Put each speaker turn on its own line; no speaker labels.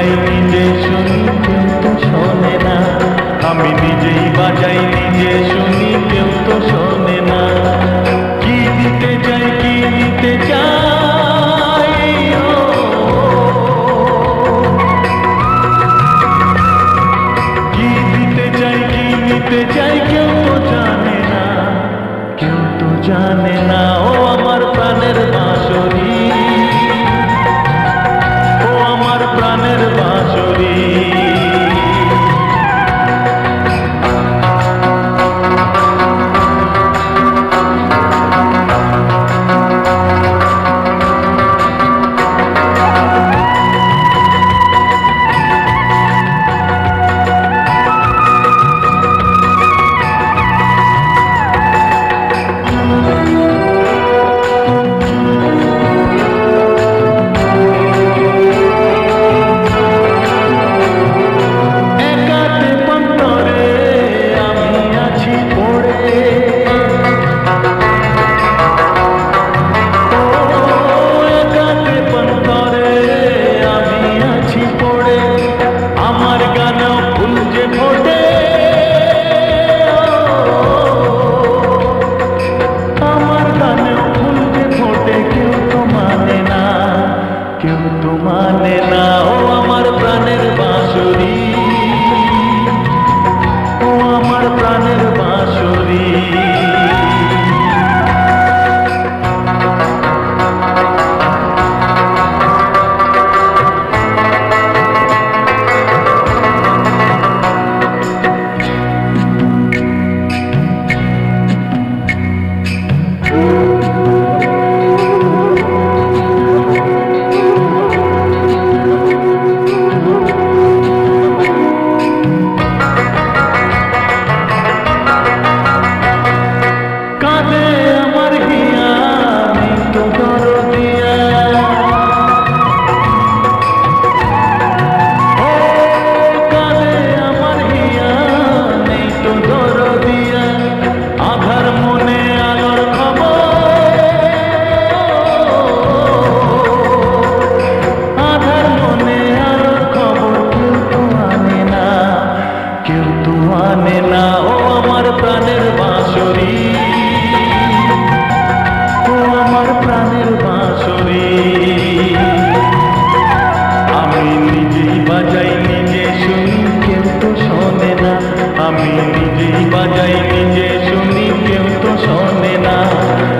বাজাই নিজে শুনি, কেউ তো শোনে না। আমি নিজেই বাজাই নিজে শুনি, কেউ তো শোনে না। কি দিতে চাই, কি দিতে চাই, কি দিতে চাই, কি দিতে চাই প্রাণের বাঁশরি। বাজাই